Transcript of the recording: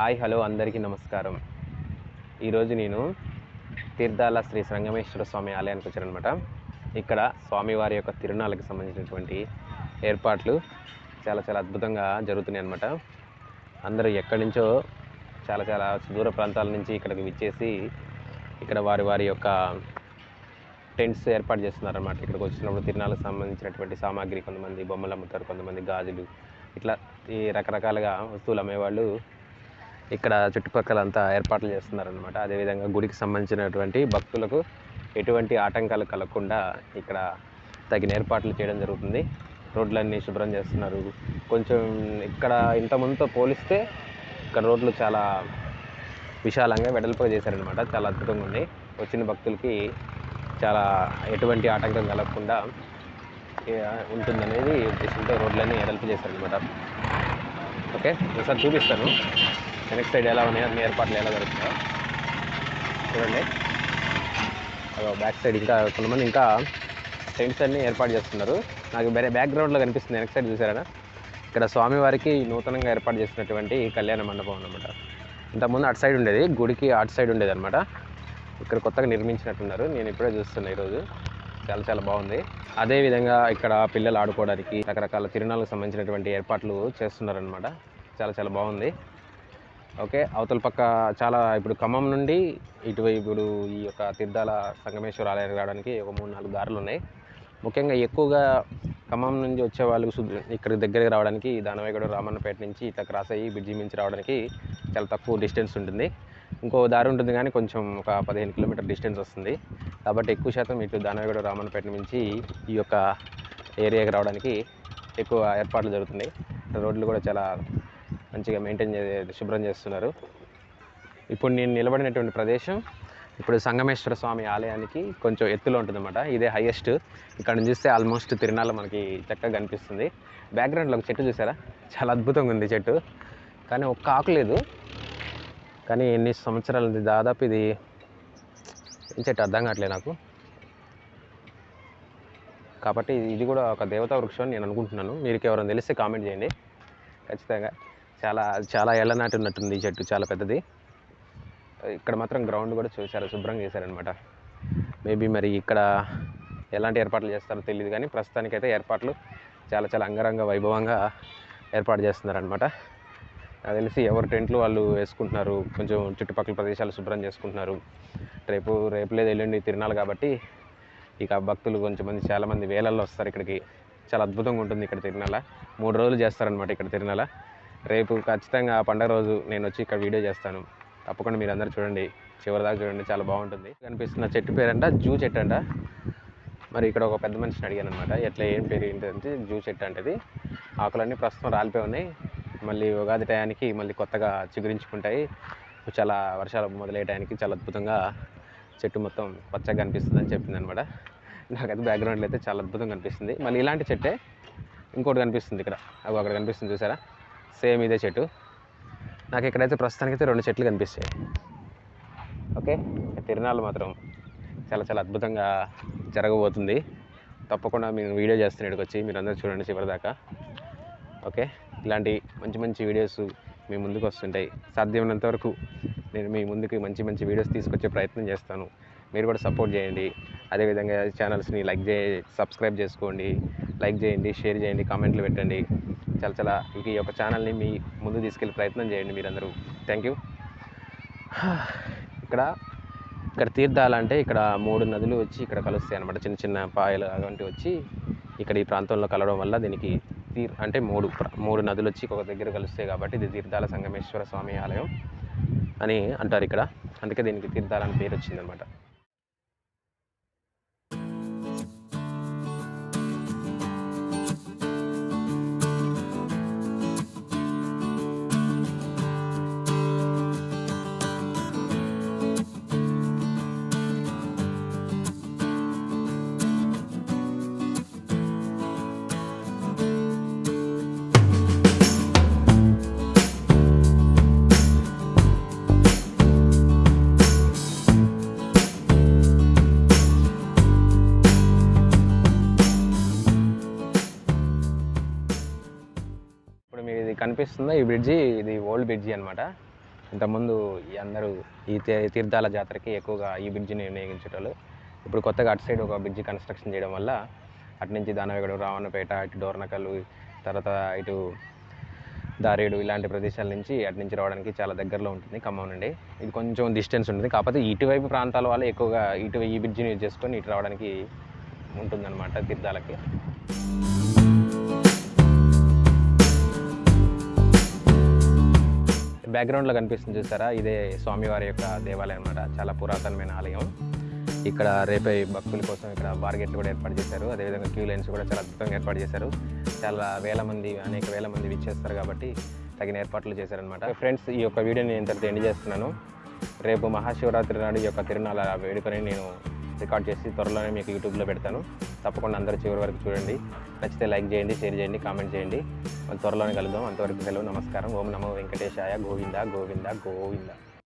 Hi hello అందరికీ నమస్కారం. ఈరోజు నేను తీర్థాల శ్రీ సంగమేశ్వర స్వామి ఆలయానికి వచ్చానమాట ఇక్కడ స్వామివారి యొక్క తిరునాళ్ళకి సంబంధించినటువంటి ఏర్పాట్లు చాలా చాలా అద్భుతంగా జరుగుతున్నాయి అనమాట అందరూ ఎక్కడి నుంచో చాలా చాలా దూర ప్రాంతాల నుంచి ఇక్కడికి విచ్చేసి ఇక్కడ వారి వారి యొక్క టెంట్స్ ఏర్పాటు చేస్తున్నారనమాట ఇక్కడికి వచ్చినప్పుడు తిరునాళ్ళకి సంబంధించినటువంటి సామాగ్రి కొంతమంది బొమ్మలు అమ్ముతారు కొంతమంది గాజులు ఇట్లా ఈ రకరకాలుగా వస్తువులు అమ్మేవాళ్ళు ఇక్కడ చుట్టుపక్కలంతా ఏర్పాట్లు చేస్తున్నారనమాట అదేవిధంగా గుడికి సంబంధించినటువంటి భక్తులకు ఎటువంటి ఆటంకాలు కలగకుండా ఇక్కడ తగిన ఏర్పాట్లు చేయడం జరుగుతుంది. రోడ్లన్నీ శుభ్రం చేస్తున్నారు. కొంచెం ఇక్కడ ఇంత ముందుతో పోలిస్తే ఇక్కడ రోడ్లు చాలా విశాలంగా వెడల్పుగా చేశారనమాట చాలా అద్భుతంగా ఉంది వచ్చిన భక్తులకి చాలా ఎటువంటి ఆటంకం కలగకుండా ఉంటుందనేది ఉద్దేశంతో రోడ్లన్నీ వెడల్పు చేశారనమాట ఓకే? ఒకసారి చూపిస్తాను. వెనక్ సైడ్ ఎలా ఉన్నాయో? అన్ని ఏర్పాట్లు ఎలా జరుగుతాయో చూడండి. అదో బ్యాక్ సైడ్ ఇంకా కొంతమంది ఇంకా టెంట్స్ అన్ని ఏర్పాటు చేస్తున్నారు. నాకు వేరే బ్యాక్గ్రౌండ్లో కనిపిస్తుంది. వెనక్ సైడ్ చూసారా? ఇక్కడ స్వామివారికి నూతనంగా ఏర్పాటు చేసినటువంటి కళ్యాణ మండపం అన్నమాట. ఇంతకుముందు అటు సైడ్ ఉండేది గుడికి అటు సైడ్ ఉండేది అనమాట ఇక్కడ కొత్తగా నిర్మించినట్టున్నారు. నేను ఇప్పుడే చూస్తున్నా ఈరోజు. చాలా చాలా బాగుంది. అదే విధంగా ఇక్కడ పిల్లలు ఆడుకోవడానికి రకరకాల తిరునాళ్ళకు సంబంధించినటువంటి ఏర్పాట్లు చేస్తున్నారనమాట చాలా చాలా బాగుంది. ఓకే అవతల పక్క చాలా ఇప్పుడు ఖమ్మం నుండి ఇటువైపు ఇప్పుడు ఈ యొక్క తీర్థాల సంగమేశ్వర ఆలయానికి రావడానికి ఒక మూడు నాలుగు దారులు ఉన్నాయి. ముఖ్యంగా ఎక్కువగా ఖమ్మం నుంచి వచ్చే వాళ్ళు ఇక్కడ దగ్గరికి రావడానికి దానవేగడ రామన్నపేట నుంచి ఇట్లా క్రాస్ అయ్యి బ్రిడ్జి మించి రావడానికి చాలా తక్కువ డిస్టెన్స్ ఉంటుంది. ఇంకో దారి ఉంటుంది కానీ కొంచెం ఒక పదిహేను కిలోమీటర్ డిస్టెన్స్ వస్తుంది. కాబట్టి ఎక్కువ శాతం ఇటు దానవేగడ రామన్నపేట నుంచి ఈ యొక్క ఏరియాకి రావడానికి ఎక్కువ ఏర్పాట్లు జరుగుతున్నాయి. రోడ్లు కూడా చాలా మంచిగా మెయింటైన్ చే శుభ్రం చేస్తున్నారు. ఇప్పుడు నేను నిలబడినటువంటి ప్రదేశం ఇప్పుడు సంగమేశ్వర స్వామి ఆలయానికి కొంచెం ఎత్తులో ఉంటుందన్నమాట. ఇదే హైయెస్ట్ ఇక్కడ నుంచి చూస్తే ఆల్మోస్ట్ తిరునాళ్ళ మనకి చక్కగా కనిపిస్తుంది. బ్యాక్గ్రౌండ్లో ఒక చెట్టు చూసారా? చాలా అద్భుతంగా ఉంది చెట్టు. కానీ ఒక్క ఆకు లేదు. కానీ ఎన్ని సంవత్సరాలు నుంచి దాదాపు ఇది ఏం చెట్టు అర్థం కావట్లేదు నాకు. కాబట్టి ఇది కూడా ఒక దేవతా వృక్షం అని నేను అనుకుంటున్నాను. మీకు ఎవరైనా తెలిస్తే కామెంట్ చేయండి. ఖచ్చితంగా. చాలా చాలా ఏళ్ళ నాటి ఉన్నట్టుంది ఈ చెట్టు చాలా పెద్దది. ఇక్కడ మాత్రం గ్రౌండ్ కూడా చూశారు శుభ్రంగా చేశారనమాట మేబీ మరి ఇక్కడ ఎలాంటి ఏర్పాట్లు చేస్తారో తెలియదు కానీ ప్రస్తుతానికైతే ఏర్పాట్లు చాలా చాలా అంగరంగ వైభవంగా ఏర్పాటు చేస్తున్నారనమాట నాకు తెలిసి ఎవరు టెంట్లు వాళ్ళు వేసుకుంటున్నారు కొంచెం చుట్టుపక్కల ప్రదేశాలు శుభ్రం చేసుకుంటున్నారు. రేపు రేపు లేదు ఎల్లుండి తిరునాలు కాబట్టి ఇక భక్తులు కొంచెం మంది చాలామంది వేలల్లో వస్తారు ఇక్కడికి. చాలా అద్భుతంగా ఉంటుంది ఇక్కడ తిరునాళ్ళ. మూడు రోజులు చేస్తారనమాట ఇక్కడ తిరునాల రేపు ఖచ్చితంగా పండగ రోజు నేను వచ్చి ఇక్కడ వీడియో చేస్తాను. తప్పకుండా మీరు అందరూ చూడండి. చివరి దాకా చూడండి చాలా బాగుంటుంది. కనిపిస్తున్న చెట్టు పేరంట జూ చెట్టు అంట. మరి ఇక్కడ ఒక పెద్ద మనిషిని అడిగాను అనమాట ఎట్లా ఏం పేరు ఏంటంటే జూ చెట్టు అంటది. ఆకులన్నీ ప్రస్తుతం రాలిపోయి ఉన్నాయి. మళ్ళీ ఉగాది టయానికి మళ్ళీ కొత్తగా చిగురించుకుంటాయి. చాలా వర్షాలు మొదలయ్యే టయానికి చాలా అద్భుతంగా చెట్టు మొత్తం పచ్చగా కనిపిస్తుంది అని చెప్పింది అనమాట నాకైతే బ్యాక్గ్రౌండ్లో అయితే చాలా అద్భుతంగా కనిపిస్తుంది. మళ్ళీ ఇలాంటి చెట్టే ఇంకోటి కనిపిస్తుంది ఇక్కడ. అవి అక్కడ కనిపిస్తుంది చూసారా? సేమ్ ఇదే చెట్టు. నాకు ఇక్కడైతే ప్రస్తుతానికైతే రెండు చెట్లు కనిపిస్తాయి. ఓకే? తిరునాళ్ళు మాత్రం చాలా చాలా అద్భుతంగా జరగబోతుంది. తప్పకుండా మేము వీడియో చేస్తాను ఇక్కడికి వచ్చి. మీరు అందరూ చూడండి చివరిదాకా ఓకే? ఇలాంటి మంచి మంచి వీడియోస్ మీ ముందుకు వస్తుంటాయి. సాధ్యమైనంత వరకు నేను మీ ముందుకు మంచి మంచి వీడియోస్ తీసుకొచ్చే ప్రయత్నం చేస్తాను. మీరు కూడా సపోర్ట్ చేయండి. అదేవిధంగా ఛానల్స్ని లైక్ చే సబ్స్క్రైబ్ చేసుకోండి. లైక్ చేయండి షేర్ చేయండి కామెంట్లు పెట్టండి. చాలా చాలా ఈ యొక్క ఛానల్ని మీ ముందు తీసుకెళ్ళే ప్రయత్నం చేయండి మీరందరూ. థ్యాంక్ యూ ఇక్కడ ఇక్కడ తీర్థాలంటే ఇక్కడ మూడు నదులు వచ్చి ఇక్కడ కలుస్తాయి అనమాట చిన్న చిన్న పాయలు అలాంటివి వచ్చి ఇక్కడ ఈ ప్రాంతంలో కలవడం వల్ల దీనికి తీర్ అంటే మూడు మూడు నదులు వచ్చి ఒక దగ్గర కలుస్తాయి కాబట్టి ఇది తీర్థాల సంగమేశ్వర స్వామి ఆలయం అని అంటారు ఇక్కడ. అందుకే దీనికి తీర్థాల అని పేరు వచ్చిందనమాట కనిపిస్తుందో. ఈ బ్రిడ్జి ఇది ఓల్డ్ బ్రిడ్జి అనమాట ఇంతకుముందు అందరూ ఈ తీ- తీర్థాల జాతరకి ఎక్కువగా ఈ బ్రిడ్జిని వినియోగించేటోళ్ళు. ఇప్పుడు కొత్తగా అటు సైడ్ ఒక బ్రిడ్జి కన్స్ట్రక్షన్ చేయడం వల్ల అటు నుంచి దానవేగడు రావణపేట ఇటు డోర్నకల్లు తర్వాత ఇటు దారేడు ఇలాంటి ప్రదేశాల నుంచి అటు నుంచి రావడానికి చాలా దగ్గరలో ఉంటుంది ఖమ్మం నుండి. ఇది కొంచెం డిస్టెన్స్ ఉంటుంది. కాకపోతే ఇటువైపు ప్రాంతాల వాళ్ళు ఎక్కువగా ఇటు ఈ బ్రిడ్జిని యూజ్ చేసుకొని ఇటు రావడానికి ఉంటుందన్నమాట తీర్థాలకి. బ్యాక్గ్రౌండ్లో కనిపిస్తుంది చూసారా? ఇదే స్వామివారి యొక్క దేవాలయం అన్నమాట. చాలా పురాతనమైన ఆలయం. ఇక్కడ రేపే భక్తుల కోసం ఇక్కడ బార్గెట్లు కూడా ఏర్పాటు చేశారు. అదేవిధంగా క్యూ లైన్స్ కూడా చాలా అద్భుతంగా ఏర్పాటు చేశారు. చాలా వేల మంది అనేక వేల మంది విచ్చేస్తారు కాబట్టి తగిన ఏర్పాట్లు చేశారనమాట ఫ్రెండ్స్ ఈ యొక్క వీడియోని నేను ఇంతటితో ఎండ్ చేస్తున్నాను. రేపు మహాశివరాత్రి నాడు ఈ యొక్క తిరునాళ్ళ వేడుకని నేను రికార్డ్ చేసి త్వరలోనే మీకు యూట్యూబ్లో పెడతాను. తప్పకుండా అందరూ చివరి వరకు చూడండి. నచ్చితే లైక్ చేయండి షేర్ చేయండి కామెంట్ చేయండి. మళ్ళీ త్వరలోనే కలుద్దాం. అంతవరకు సెలవు నమస్కారం. ఓం నమో వెంకటేశాయ గోవింద గోవింద గోవింద.